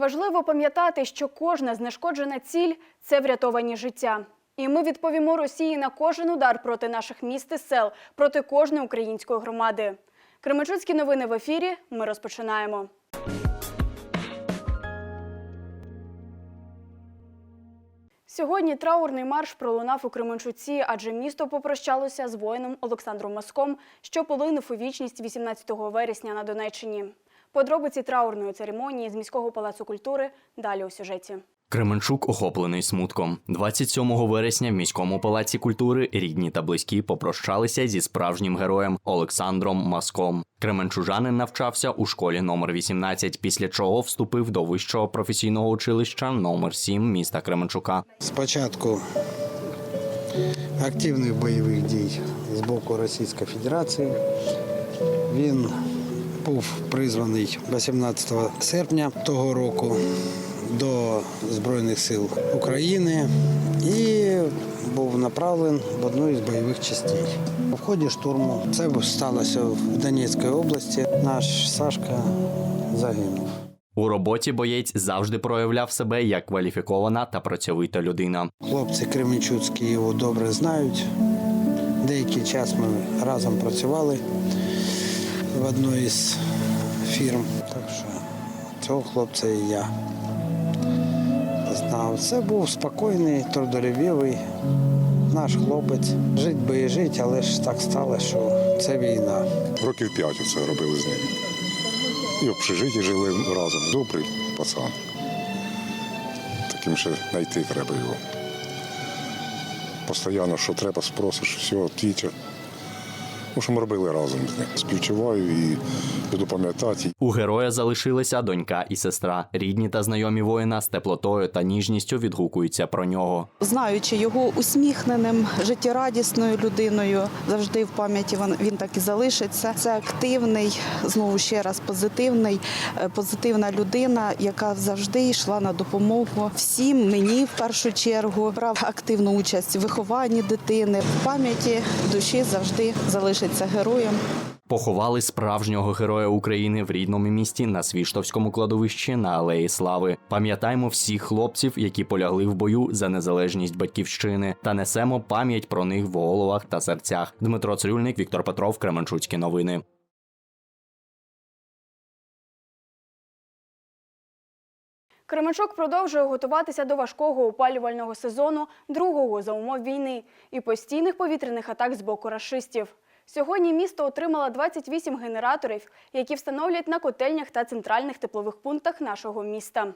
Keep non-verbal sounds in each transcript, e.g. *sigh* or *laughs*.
Важливо пам'ятати, що кожна знешкоджена ціль це врятовані життя. І ми відповімо Росії на кожен удар проти наших міст і сел, проти кожної української громади. Кременчуцькі новини в ефірі. Ми розпочинаємо. Сьогодні траурний марш пролунав у Кременчуці, адже місто попрощалося з воїном Олександром Маском, що полинув у вічність 18 вересня на Донеччині. Подробиці траурної церемонії з міського палацу культури далі у сюжеті. Кременчук охоплений смутком. 27 вересня в міському палаці культури рідні та близькі попрощалися зі справжнім героєм Олександром Маском. Кременчужанин навчався у школі номер 18, після чого вступив до вищого професійного училища номер 7 міста Кременчука. Спочатку активних бойових дій з боку Російської Федерації. Він був призваний 18 серпня того року до Збройних сил України і був направлений в одну із бойових частей. У ході штурму це сталося в Донецькій області. Наш Сашка загинув. У роботі боєць завжди проявляв себе як кваліфікована та працьовита людина. Хлопці Кременчуцькі його добре знають. Деякий час ми разом працювали в одній із фірм. Так що цього хлопця і я знав. Це був спокійний, трудолюбивий наш хлопець. Жить би і жити, але ж так стало, що це війна. Років п'ять це робили з ним. І в общежитті жили разом. Добрий пацан. Таким ще знайти треба його. Постоянно, що треба, спросиш, все, тіче. Ну, що ми робили разом з ним. Співчуваю і буду пам'ятати. У героя залишилися донька і сестра. Рідні та знайомі воїна з теплотою та ніжністю відгукуються про нього. знаючи його усміхненим, життєрадісною людиною, завжди в пам'яті він, він так і залишиться. Це активний, знову ще раз позитивний, е, позитивна людина, яка завжди йшла на допомогу всім мені в першу чергу. Брав активну участь в вихованні дитини. В пам'яті душі завжди залишиться героєм. Поховали справжнього героя України в рідному місті на Свіштовському кладовищі на Алеї Слави. Пам'ятаємо всіх хлопців, які полягли в бою за незалежність батьківщини, та несемо пам'ять про них в головах та серцях. Дмитро Цирюльник, Віктор Петров, Кременчуцькі новини. Кременчук продовжує готуватися до важкого опалювального сезону, другого за умов війни і постійних повітряних атак з боку рашистів. Сьогодні місто отримало 28 генераторів, які встановлять на котельнях та центральних теплових пунктах нашого міста.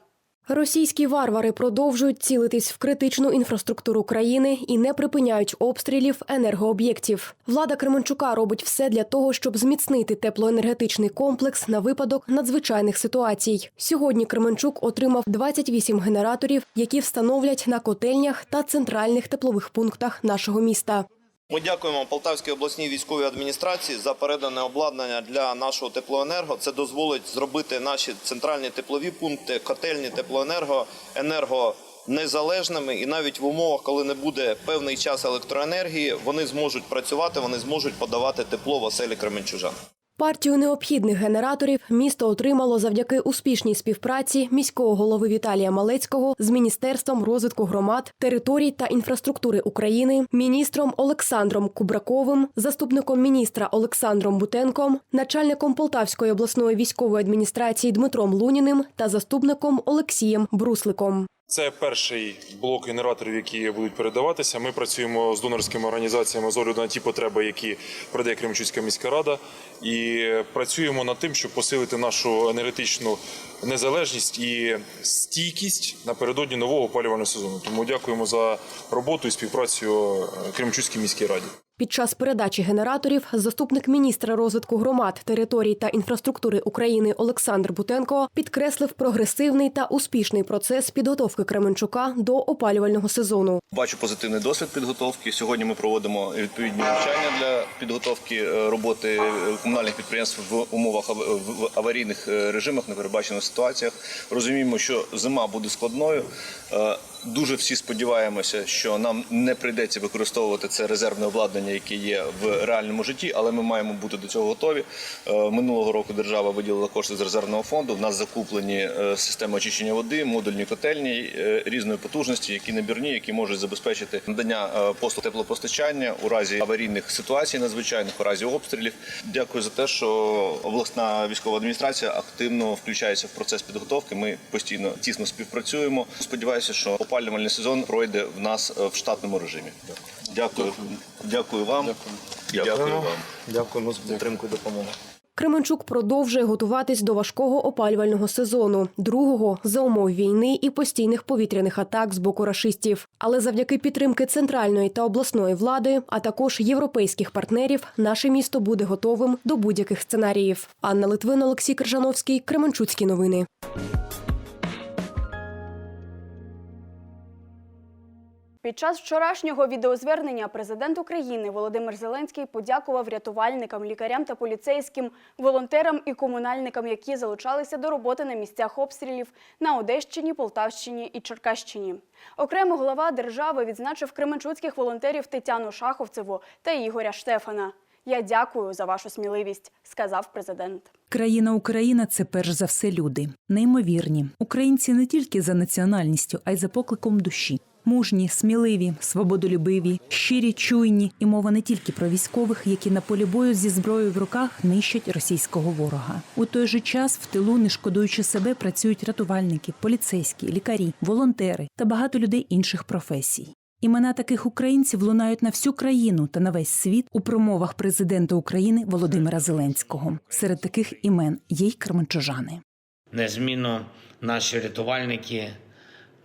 Російські варвари продовжують цілитись в критичну інфраструктуру країни і не припиняють обстрілів енергооб'єктів. Влада Кременчука робить все для того, щоб зміцнити теплоенергетичний комплекс на випадок надзвичайних ситуацій. Сьогодні Кременчук отримав 28 генераторів, які встановлять на котельнях та центральних теплових пунктах нашого міста. Ми дякуємо Полтавській обласній військовій адміністрації за передане обладнання для нашого теплоенерго. Це дозволить зробити наші центральні теплові пункти, котельні теплоенерго, енерго. Незалежними і навіть в умовах, коли не буде певний час електроенергії, вони зможуть працювати, вони зможуть подавати тепло в оселі Кременчужан. Партію необхідних генераторів місто отримало завдяки успішній співпраці міського голови Віталія Малецького з Міністерством розвитку громад, територій та інфраструктури України, міністром Олександром Кубраковим, заступником міністра Олександром Бутенком, начальником Полтавської обласної військової адміністрації Дмитром Луніним та заступником Олексієм Брусликом. Це перший блок генераторів, які будуть передаватися. Ми працюємо з донорськими організаціями з огляду на ті потреби, які передає Кременчуцька міська рада, і працюємо над тим, щоб посилити нашу енергетичну незалежність і стійкість напередодні нового опалювального сезону. Тому дякуємо за роботу і співпрацю Кременчуцькій міській раді. Під час передачі генераторів заступник міністра розвитку громад, територій та інфраструктури України Олександр Бутенко підкреслив прогресивний та успішний процес підготовки Кременчука до опалювального сезону. Бачу позитивний досвід підготовки. Сьогодні ми проводимо відповідні навчання для підготовки е, роботи е, комунальних підприємств в умовах в аварійних е, режимах, непередбачених ситуаціях. Розуміємо, що зима буде складною. Дуже всі сподіваємося, що нам не прийдеться використовувати це резервне обладнання, яке є в реальному житті, але ми маємо бути до цього готові. Е, Минулого року держава виділила кошти з резервного фонду. В нас закуплені е, системи очищення води, модульні котельні е, різної потужності, які набірні, які можуть забезпечити надання послуг теплопостачання у разі аварійних ситуацій надзвичайних, у разі обстрілів. Дякую за те, що обласна військова адміністрація активно включається в процес підготовки. Ми постійно тісно співпрацюємо. Сподіваюся, що опалювальний сезон пройде в нас е, в штатному режимі. Дякую, дякую вам. Дякую вам. Дякуємо за підтримку і допомогу. Кременчук продовжує готуватись до важкого опалювального сезону, другого за умов війни і постійних повітряних атак з боку рашистів. Але завдяки підтримки центральної та обласної влади, а також європейських партнерів, наше місто буде готовим до будь-яких сценаріїв. Анна Литвин, Олексій Крижановський, Кременчуцькі новини. Під час вчорашнього відеозвернення президент України Володимир Зеленський подякував рятувальникам, лікарям та поліцейським, волонтерам і комунальникам, які залучалися до роботи на місцях обстрілів на Одещині, Полтавщині і Черкащині. Окремо глава держави відзначив кременчуцьких волонтерів Тетяну Шаховцеву та Ігоря Штефана. Я дякую за вашу сміливість, сказав президент. Країна Україна це перш за все люди, неймовірні. Українці не тільки за національністю, а й за покликом душі. Мужні, сміливі, свободолюбиві, щирі, чуйні, і мова не тільки про військових, які на полі бою зі зброєю в руках нищать російського ворога. У той же час в тилу, не шкодуючи себе, працюють рятувальники, поліцейські, лікарі, волонтери та багато людей інших професій. Імена таких українців лунають на всю країну та на весь світ у промовах президента України Володимира Зеленського. Серед таких імен є й кременчужани. Незмінно наші рятувальники,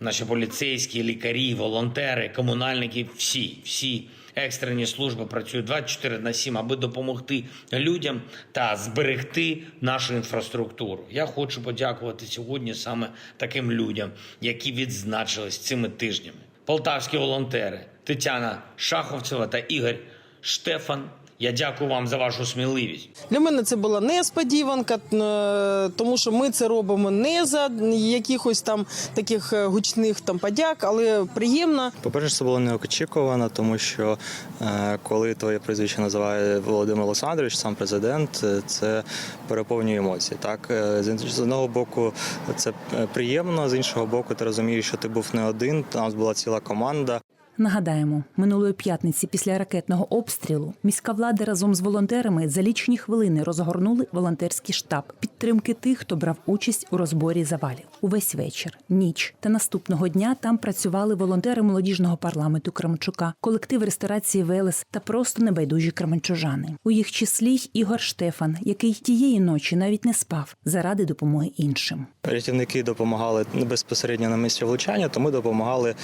наші поліцейські, лікарі, волонтери, комунальники, всі, всі екстрені служби працюють 24 на 7, аби допомогти людям та зберегти нашу інфраструктуру. Я хочу подякувати сьогодні саме таким людям, які відзначились цими тижнями. Полтавські волонтери Тетяна Шаховцева та Ігор Штефан. Я дякую вам за вашу сміливість. Для мене це була несподіванка, е, тому що ми це робимо не за якихось там таких е, гучних там подяк, але приємно. По-перше, це було неочікувано, тому що е, коли твоє прізвище називає Володимир Олександрович, сам президент, це переповнює емоції. Так з одного боку, це приємно, з іншого боку, ти розумієш, що ти був не один. Там була ціла команда. Нагадаємо, минулої п'ятниці після ракетного обстрілу міська влада разом з волонтерами за лічні хвилини розгорнули волонтерський штаб підтримки тих, хто брав участь у розборі завалів. Увесь вечір, ніч та наступного дня там працювали волонтери молодіжного парламенту Кременчука, колектив ресторації Велес та просто небайдужі кременчужани. У їх числі й Ігор Штефан, який тієї ночі навіть не спав заради допомоги іншим. Рятівники допомагали безпосередньо на місці влучання, то ми допомагали е,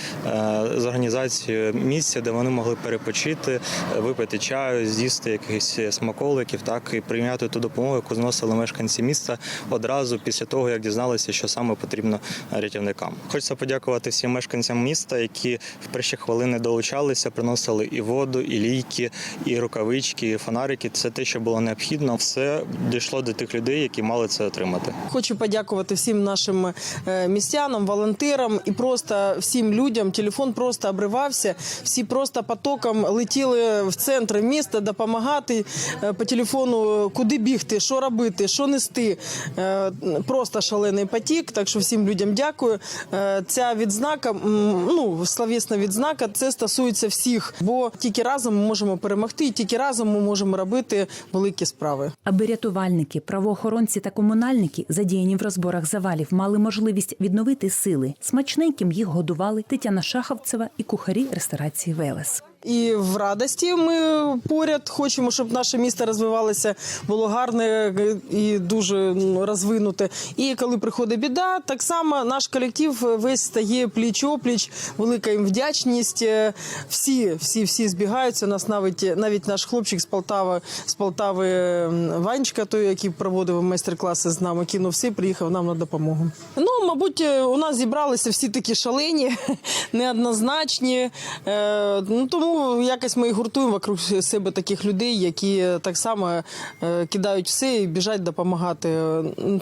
з організацією місця, де вони могли перепочити, е, випити чаю, з'їсти якихось смаколиків, так і прийняти ту допомогу, яку зносили мешканці міста одразу після того, як дізналися, що саме потрібно рятівникам. Хочеться подякувати всім мешканцям міста, які в перші хвилини долучалися, приносили і воду, і лійки, і рукавички, і фонарики. Це те, що було необхідно. Все дійшло до тих людей, які мали це отримати. Хочу подякувати всім нашим е, містянам, волонтерам і просто всім людям. Телефон просто обривався. Всі просто потоком летіли в центр міста допомагати е, по телефону, куди бігти, що робити, що нести. Е, Просто шалений потік. Так що всім людям дякую. Е, Ця відзнака, ну славісна відзнака, це стосується всіх, бо тільки разом ми можемо перемогти, і тільки разом ми можемо робити великі справи. Аби рятувальники, правоохоронці та комунальники, задіяні в розборах завалів, мали можливість відновити сили. Смачненьким їх годували Тетяна Шаховцева і кухарі ресторації Велес. І в радості ми поряд хочемо, щоб наше місто розвивалося, було гарне е, і дуже ну, розвинуте. І коли приходить біда, так само наш колектив весь стає пліч опліч, велика їм вдячність. Е, Всі, всі, всі збігаються. У нас навіть навіть наш хлопчик з Полтави, з Полтави м, Ванечка, той, який проводив майстер-класи з нами, кинув всі, приїхав нам на допомогу. Ну, мабуть, у нас зібралися всі такі шалені, *laughs* неоднозначні. Е, Ну тому Ну, якось ми і гуртуємо вокруг себе таких людей, які так само е, кидають все і біжать допомагати.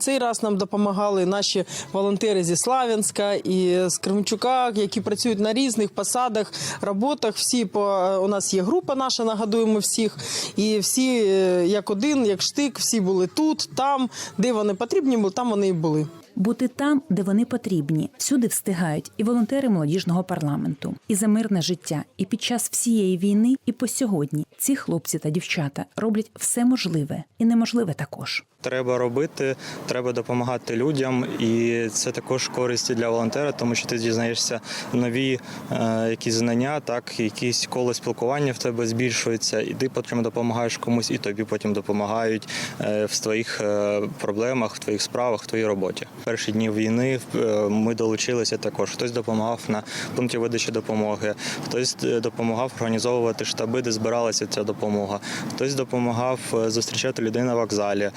Цей раз нам допомагали наші волонтери зі Славянська і з Кременчука, які працюють на різних посадах, роботах. Всі по е, у нас є група наша, нагадуємо всіх. І всі, е, як один, як штик, всі були тут, там, де вони потрібні були, там вони і були. Бути там, де вони потрібні, всюди встигають і волонтери молодіжного парламенту, і за мирне життя. І під час всієї війни, і по сьогодні ці хлопці та дівчата роблять все можливе і неможливе також. Треба робити, треба допомагати людям, і це також користь для волонтера, тому що ти дізнаєшся нові е, якісь знання, так якісь коло спілкування в тебе збільшується, і ти потім допомагаєш комусь, і тобі потім допомагають е, в твоїх е, проблемах, в твоїх справах, в твоїй роботі. Перші дні війни е, ми долучилися також. Хтось допомагав на пункті видачі допомоги, хтось е, допомагав організовувати штаби, де збиралася ця допомога. Хтось допомагав е, зустрічати людей на вокзалі,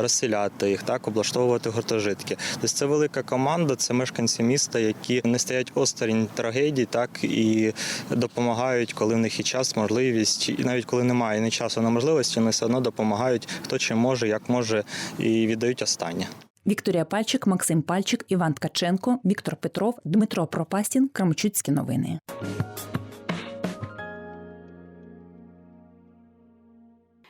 розселяти їх, так облаштовувати гуртожитки. Тобто це велика команда, це мешканці міста, які не стоять осторонь трагедій, так і допомагають, коли в них є час, можливість, і навіть коли немає ні часу, ні можливості, вони все одно допомагають хто чим може, як може, і віддають останнє. Вікторія Пальчик, Максим Пальчик, Іван Ткаченко, Віктор Петров, Дмитро Пропастін. Крамчуцькі новини.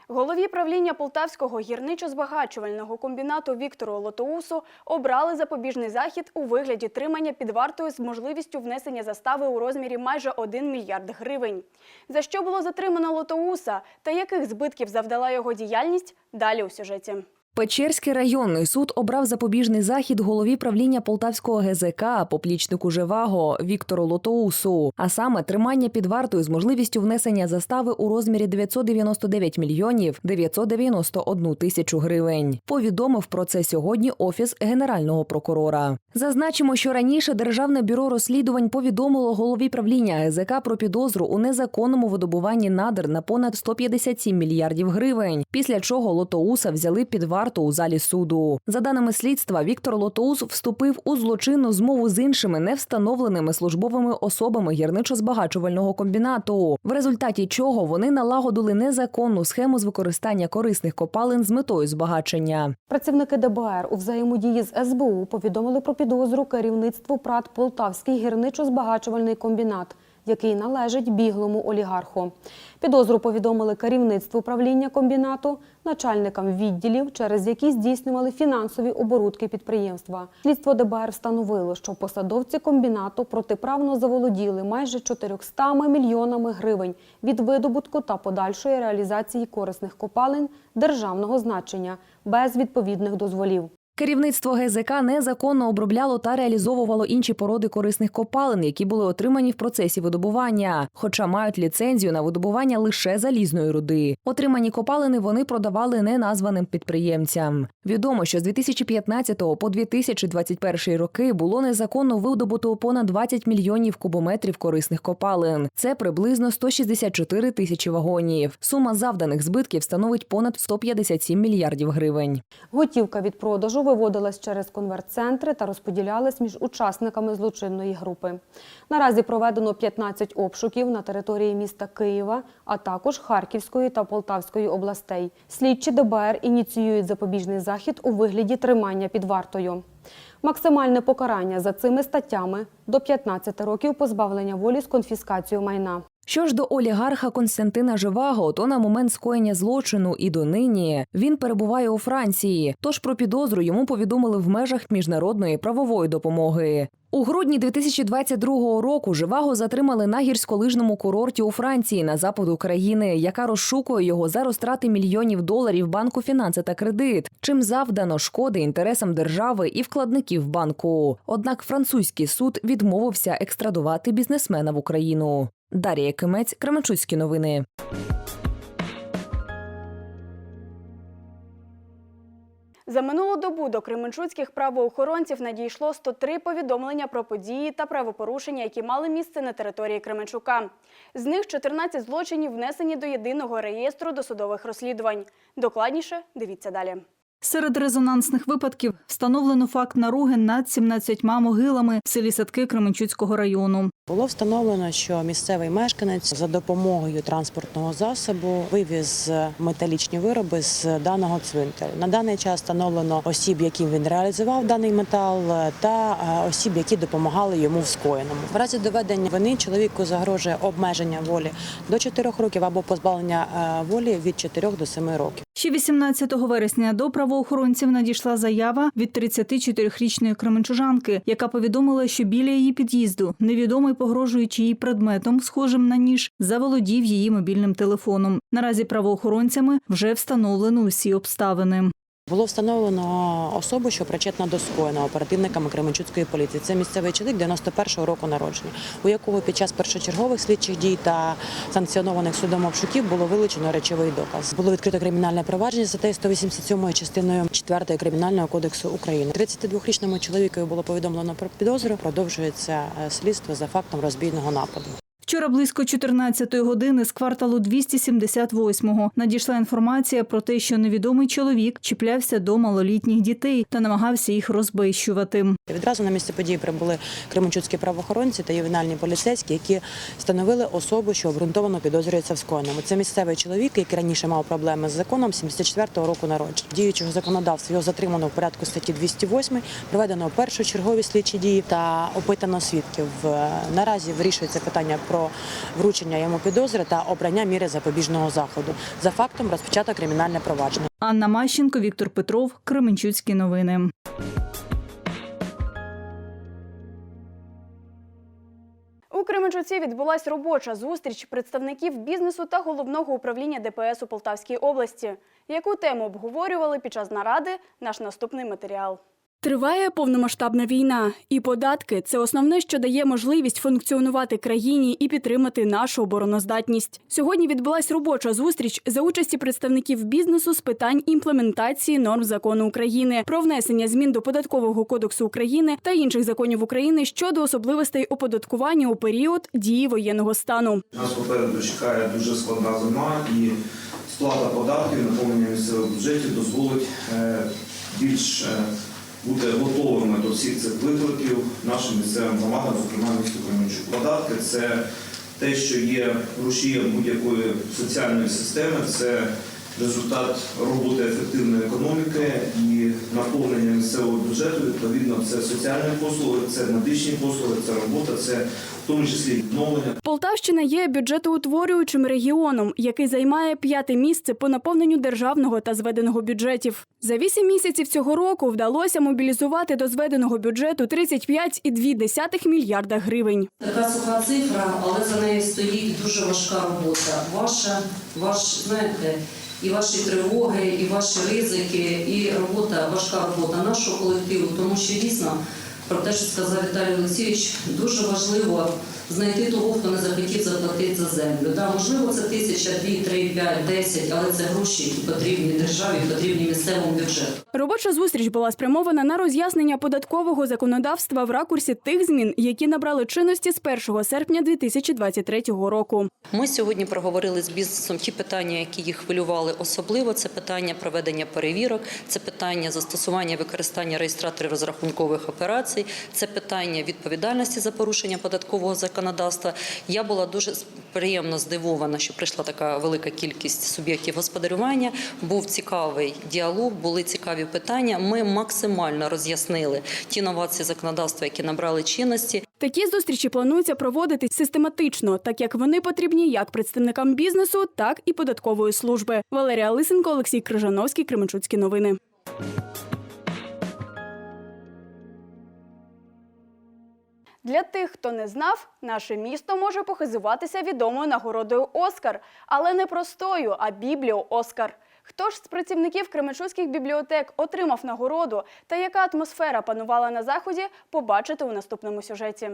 Голові правління Полтавського гірничо-збагачувального комбінату Віктору Лотоусу обрали запобіжний захід у вигляді тримання під вартою з можливістю внесення застави у розмірі майже 1 мільярд гривень. За що було затримано Лотоуса та яких збитків завдала його діяльність – далі у сюжеті. Печерський районний суд обрав запобіжний захід голові правління Полтавського ГЗК, поплічнику Живаго Віктору Лотоусу, а саме тримання під вартою з можливістю внесення застави у розмірі 999 мільйонів 991 тисячу гривень. Повідомив про це сьогодні офіс генерального прокурора. Зазначимо, що раніше Державне бюро розслідувань повідомило голові правління ГЗК про підозру у незаконному видобуванні надр на понад 157 мільярдів гривень. Після чого Лотоуса взяли під варту у залі суду. За даними слідства, Віктор Лотоус вступив у злочинну змову з іншими невстановленими службовими особами гірничо-збагачувального комбінату, в результаті чого вони налагодили незаконну схему з використання корисних копалин з метою збагачення. Працівники ДБР у взаємодії з СБУ повідомили про підозру керівництву ПРАТ Полтавський гірничо-збагачувальний комбінат, який належить біглому олігарху. Підозру повідомили керівництву правління комбінату, начальникам відділів, через які здійснювали фінансові оборудки підприємства. Слідство ДБР встановило, що посадовці комбінату протиправно заволоділи майже 400 мільйонами гривень від видобутку та подальшої реалізації корисних копалин державного значення без відповідних дозволів. Керівництво ГЗК незаконно обробляло та реалізовувало інші породи корисних копалин, які були отримані в процесі видобування, хоча мають ліцензію на видобування лише залізної руди. Отримані копалини вони продавали неназваним підприємцям. Відомо, що з 2015 по 2021 роки було незаконно видобуто понад 20 мільйонів кубометрів корисних копалин. Це приблизно 164 тисячі вагонів. Сума завданих збитків становить понад 157 мільярдів гривень. Готівка від продажу виводилась через конверт-центри та розподілялась між учасниками злочинної групи. Наразі проведено 15 обшуків на території міста Києва, а також Харківської та Полтавської областей. Слідчі ДБР ініціюють запобіжний захід у вигляді тримання під вартою. Максимальне покарання за цими статтями до 15 років позбавлення волі з конфіскацією майна. Що ж до олігарха Константина Живаго, то на момент скоєння злочину і донині він перебуває у Франції. Тож про підозру йому повідомили в межах міжнародної правової допомоги. У грудні 2022 року Живаго затримали на гірськолижному курорті у Франції на запад України, яка розшукує його за розтрати мільйонів доларів банку фінанси та кредит, чим завдано шкоди інтересам держави і вкладників банку. Однак французький суд відмовився екстрадувати бізнесмена в Україну. Дар'я Кимець, Кременчуцькі новини. За минулу добу до кременчуцьких правоохоронців надійшло 103 повідомлення про події та правопорушення, які мали місце на території Кременчука. З них 14 злочинів внесені до єдиного реєстру досудових розслідувань. Докладніше дивіться далі. Серед резонансних випадків встановлено факт наруги над 17 могилами в селі Садки Кременчуцького району. Було встановлено, що місцевий мешканець за допомогою транспортного засобу вивіз металічні вироби з даного цвинтаря. На даний час встановлено осіб, яким він реалізував даний метал, та е, осіб, які допомагали йому в скоєному. В разі доведення вини чоловіку загрожує обмеження волі до 4 років або позбавлення е, волі від 4 до 7 років. Ще 18 вересня до правоохоронців надійшла заява від 34-річної кременчужанки, яка повідомила, що біля її під'їзду невідомий, погрожуючи їй предметом, схожим на ніж, заволодів її мобільним телефоном. Наразі правоохоронцями вже встановлено усі обставини. Було встановлено особу, що причетна до скоєного оперативниками Кременчуцької поліції. Це місцевий чоловік 91-го року народження, у якого під час першочергових слідчих дій та санкціонованих судом обшуків було вилучено речовий доказ. Було відкрито кримінальне провадження статтею 187 частиною 4 Кримінального кодексу України. 32-річному чоловікові було повідомлено про підозру. Продовжується е, слідство за фактом розбійного нападу. Вчора близько 14-ї години з кварталу 278-го надійшла інформація про те, що невідомий чоловік чіплявся до малолітніх дітей та намагався їх розбещувати. Відразу на місце події прибули кременчуцькі правоохоронці та ювенальні поліцейські, які встановили особу, що обґрунтовано підозрюється в скоєному. Це місцевий чоловік, який раніше мав проблеми з законом 74-го року народження. Діючого законодавства його затримано в порядку статті 208, проведено першочергові слідчі дії та опитано свідків. Е, Наразі вирішується питання про вручення йому підозри та обрання міри запобіжного заходу. За фактом розпочато кримінальне провадження. Анна Мащенко, Віктор Петров, Кременчуцькі новини. У Кременчуці відбулась робоча зустріч представників бізнесу та головного управління ДПС у Полтавській області. Яку тему обговорювали під час наради? Наш наступний матеріал. Триває повномасштабна війна, і податки це основне, що дає можливість функціонувати країні і підтримати нашу обороноздатність. Сьогодні відбулась робоча зустріч за участі представників бізнесу з питань імплементації норм закону України про внесення змін до податкового кодексу України та інших законів України щодо особливостей оподаткування у період дії воєнного стану. Нас попереду чекає дуже складна зима і сплата податків, наповнення місцевих бюджетів дозволить е, більш е, бути готовими до всіх цих викликів нашим місцевим громадам, зокрема місту Кременчук. Податки це те, що є рушієм будь-якої соціальної системи, це результат роботи ефективної економіки і наповнення місцевого бюджету. Відповідно, це соціальні послуги, це медичні послуги, це робота, це в тому числі відновлення. Полтавщина є бюджетоутворюючим регіоном, який займає п'яте місце по наповненню державного та зведеного бюджетів. За вісім місяців цього року вдалося мобілізувати до зведеного бюджету 35,2 мільярда гривень. Така суха цифра, але за нею стоїть дуже важка робота. Ваша, ваш, знаєте, і ваші тривоги, і ваші ризики, і робота, важка робота нашого колективу, тому що дійсно про те, що сказав Віталій Олексійович, дуже важливо знайти того, хто не захотів заплатити за землю. Да, можливо, це тисяча, дві, три, п'ять, десять, але це гроші, які потрібні державі, потрібні місцевому бюджету. Робоча зустріч була спрямована на роз'яснення податкового законодавства в ракурсі тих змін, які набрали чинності з 1 серпня 2023 року. Ми сьогодні проговорили з бізнесом ті питання, які їх хвилювали особливо. Це питання проведення перевірок, це питання застосування використання реєстраторів розрахункових операцій, це питання відповідальності за порушення податкового законодавства. Я була дуже приємно здивована, що прийшла така велика кількість суб'єктів господарювання. Був цікавий діалог, були цікаві питання. Ми максимально роз'яснили ті новації законодавства, які набрали чинності. Такі зустрічі планується проводити систематично, так як вони потрібні як представникам бізнесу, так і податкової служби. Валерія Лисенко, Олексій Крижановський, Кременчуцькі новини. Для тих, хто не знав, наше місто може похизуватися відомою нагородою Оскар, але не простою, а бібліо Оскар. Хто ж з працівників кременчуцьких бібліотек отримав нагороду та яка атмосфера панувала на заході, побачите у наступному сюжеті.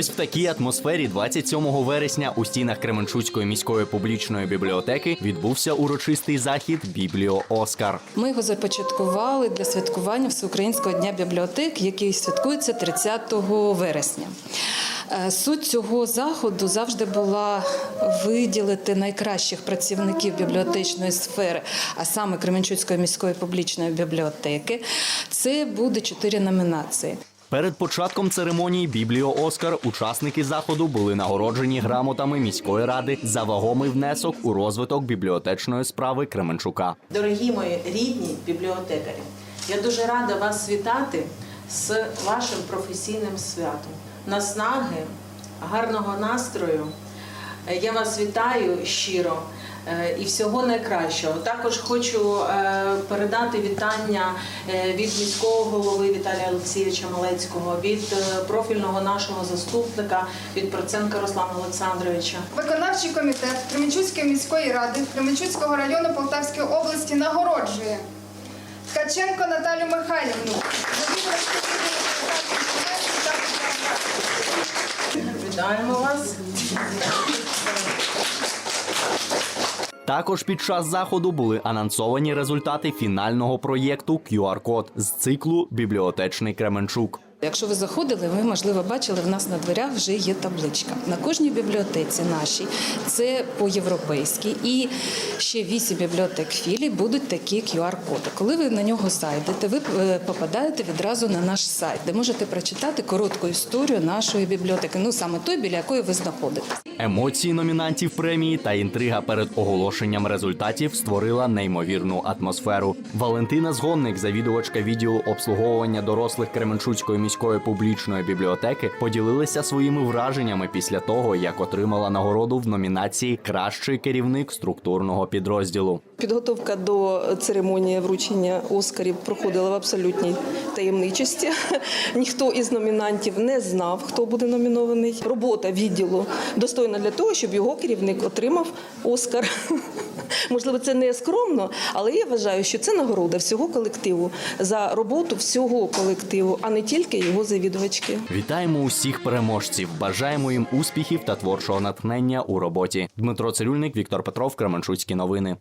Ось в такій атмосфері 27 вересня у стінах Кременчуцької міської публічної бібліотеки відбувся урочистий захід Бібліо Оскар. Ми його започаткували для святкування Всеукраїнського дня бібліотек, який святкується 30 вересня. Е, Суть цього заходу завжди була виділити найкращих працівників бібліотечної сфери, а саме Кременчуцької міської публічної бібліотеки. Це буде чотири номінації. Перед початком церемонії Бібліо Оскар учасники заходу були нагороджені грамотами міської ради за вагомий внесок у розвиток бібліотечної справи Кременчука. Дорогі мої рідні бібліотекарі, я дуже рада вас вітати з вашим професійним святом. Наснаги, гарного настрою. Я вас вітаю щиро і всього найкращого. Також хочу е, передати вітання е, від міського голови Віталія Олексійовича Малецького, від е, профільного нашого заступника, від Проценка Руслана Олександровича. Виконавчий комітет Кременчуцької міської ради Кременчуцького району Полтавської області нагороджує Ткаченко Наталю Михайлівну. Вітаємо вас. Також під час заходу були анонсовані результати фінального проєкту QR-код з циклу Бібліотечний Кременчук. Якщо ви заходили, ви можливо бачили, в нас на дверях вже є табличка. На кожній бібліотеці нашій це по-європейськи. І ще вісім бібліотек філій будуть такі QR-коди. Коли ви на нього зайдете, ви е, попадаєте відразу на наш сайт, де можете прочитати коротку історію нашої бібліотеки. Ну саме той, біля якої ви знаходитесь. Емоції номінантів премії та інтрига перед оголошенням результатів створила неймовірну атмосферу. Валентина Згонник, завідувачка відділу обслуговування дорослих Кременчуцької міської публічної бібліотеки, поділилася своїми враженнями після того, як отримала нагороду в номінації Кращий керівник структурного підрозділу. Підготовка до церемонії вручення Оскарів проходила в абсолютній таємничості. *laughs* Ніхто із номінантів не знав, хто буде номінований. Робота відділу достойна для того, щоб його керівник отримав Оскар. *laughs* Можливо, це не скромно, але я вважаю, що це нагорода всього колективу за роботу всього колективу, а не тільки його завідувачки. Вітаємо усіх переможців! Бажаємо їм успіхів та творчого натхнення у роботі. Дмитро Цирюльник, Віктор Петров, Кременчуцькі новини.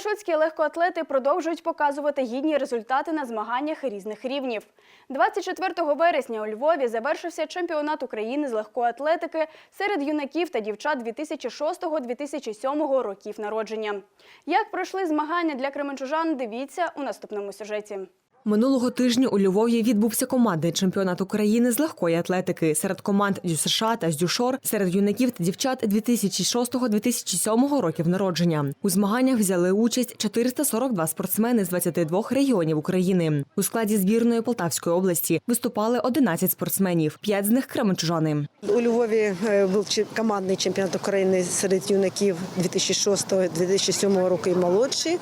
Кременчуцькі легкоатлети продовжують показувати гідні результати на змаганнях різних рівнів. 24 вересня у Львові завершився чемпіонат України з легкоатлетики серед юнаків та дівчат 2006-2007 років народження. Як пройшли змагання для кременчужан, дивіться у наступному сюжеті. Минулого тижня у Львові відбувся командний чемпіонат України з легкої атлетики серед команд ДЮСШ та ЗДЮШОР, серед юнаків та дівчат 2006-2007 років народження. У змаганнях взяли участь 442 спортсмени з 22 регіонів України. У складі збірної Полтавської області виступали 11 спортсменів, 5 з них кременчужани. У Львові е, був командний чемпіонат України серед юнаків 2006-2007 року і молодші.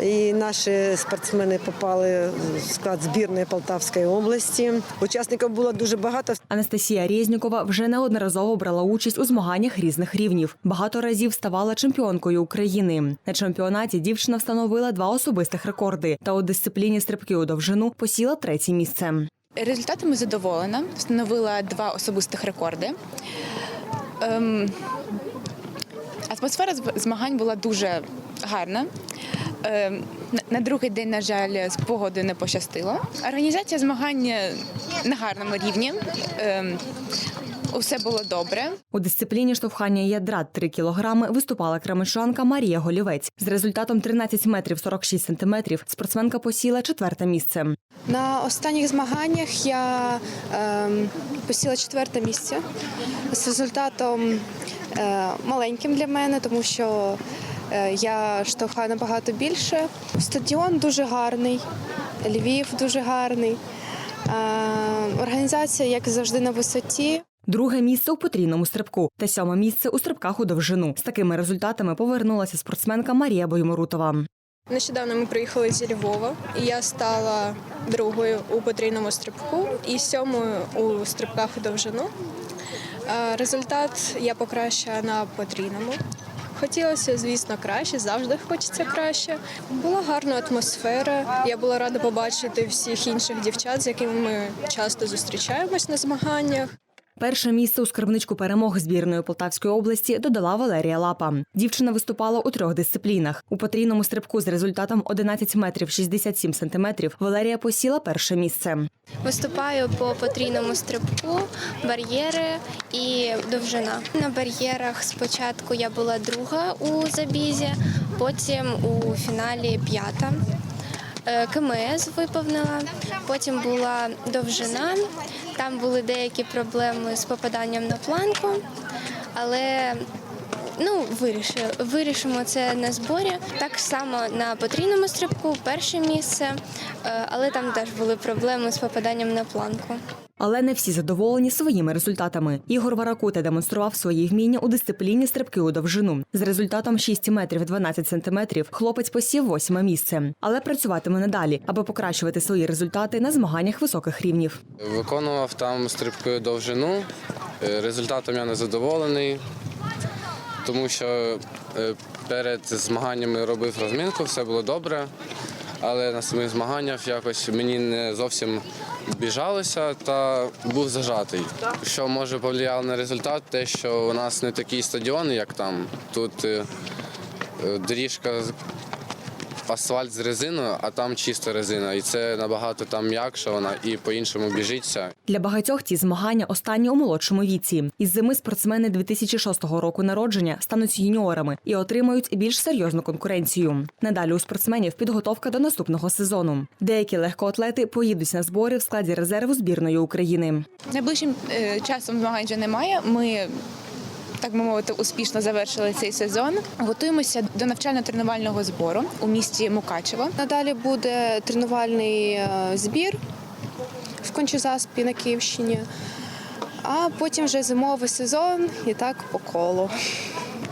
І наші спортсмени попали склад збірної Полтавської області. Учасників було дуже багато. Анастасія Резнікова вже неодноразово брала участь у змаганнях різних рівнів. Багато разів ставала чемпіонкою України. На чемпіонаті дівчина встановила два особистих рекорди та у дисципліні стрибки у довжину посіла третє місце. Результатами задоволена. Встановила два особистих рекорди. Ем, атмосфера з- змагань була дуже гарна. Ем, на- другий день, на жаль, з погодою не пощастило. Організація змагань на гарному рівні. Ем, усе було добре. У дисципліні штовхання ядра 3 кілограми виступала кременчанка Марія Голівець. З результатом 13 метрів 46 сантиметрів спортсменка посіла четверте місце. На останніх змаганнях я ем, посіла четверте місце з результатом е, маленьким для мене, тому що е, я штовхаю набагато більше. Стадіон дуже гарний, Львів дуже гарний. Е, організація, як завжди, на висоті. Друге місце у потрійному стрибку та сьоме місце у стрибках у довжину. З такими результатами повернулася спортсменка Марія Бойморутова. Нещодавно ми приїхали зі Львова, і я стала другою у потрійному стрибку і сьомою у стрибках у довжину. Е, Результат я покращила на потрійному. Хотілося, звісно, краще, завжди хочеться краще. Була гарна атмосфера. Я була рада побачити всіх інших дівчат, з якими ми часто зустрічаємось на змаганнях. Перше місце у скарбничку перемог збірної Полтавської області додала Валерія Лапа. Дівчина виступала у трьох дисциплінах. У потрійному стрибку з результатом 11 метрів 67 сантиметрів Валерія посіла перше місце. Виступаю по потрійному стрибку, бар'єри і довжина. На бар'єрах спочатку я була друга у забізі, потім у фіналі п'ята. Е, КМС виповнила, потім була довжина. Там були деякі проблеми з попаданням на планку, але ну, вирішили. вирішимо це на зборі. Так само на потрійному стрибку перше місце, е, але там теж були проблеми з попаданням на планку. Але не всі задоволені своїми результатами. Ігор Варакута демонстрував свої вміння у дисципліні стрибки у довжину. З результатом 6 метрів 12 сантиметрів хлопець посів восьме місце, але працюватиме надалі, аби покращувати свої результати на змаганнях високих рівнів. Виконував там стрибкою довжину. Е, Результатом я не задоволений, тому що е, перед змаганнями робив розмінку, все було добре. Але на самих змаганнях якось мені не зовсім біжалося та був зажатий. Що може повлияло на результат, те, що у нас не такий стадіон, як там. Тут е, е, доріжка асфальт з резиною, а там чиста резина. І це набагато там м'якша вона і по-іншому біжиться. Для багатьох ці змагання останні у молодшому віці. Із зими спортсмени 2006 року народження стануть юніорами і отримають більш серйозну конкуренцію. Надалі у спортсменів підготовка до наступного сезону. Деякі легкоатлети поїдуть на збори в складі резерву збірної України. Найближчим е, часом змагань вже немає. Ми так би мовити, успішно завершили цей сезон. Готуємося до навчально-тренувального збору у місті Мукачево. Надалі буде тренувальний е, збір в Кончезаспі на Київщині, а потім вже зимовий сезон і так по колу.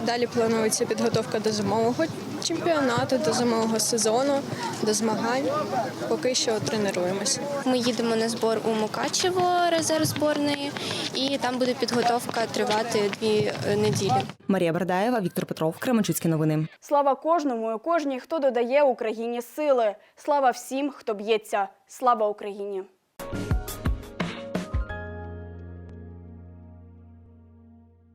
Далі планується підготовка до зимового чемпіонату, до зимового сезону, до змагань. Поки що тренуємося. Ми їдемо на збор у Мукачево, резерв зборної, і там буде підготовка тривати дві е, неділі. Марія Бердаєва, Віктор Петров, Кременчуцькі новини. Слава кожному і кожній, хто додає Україні сили. Слава всім, хто б'ється. Слава Україні!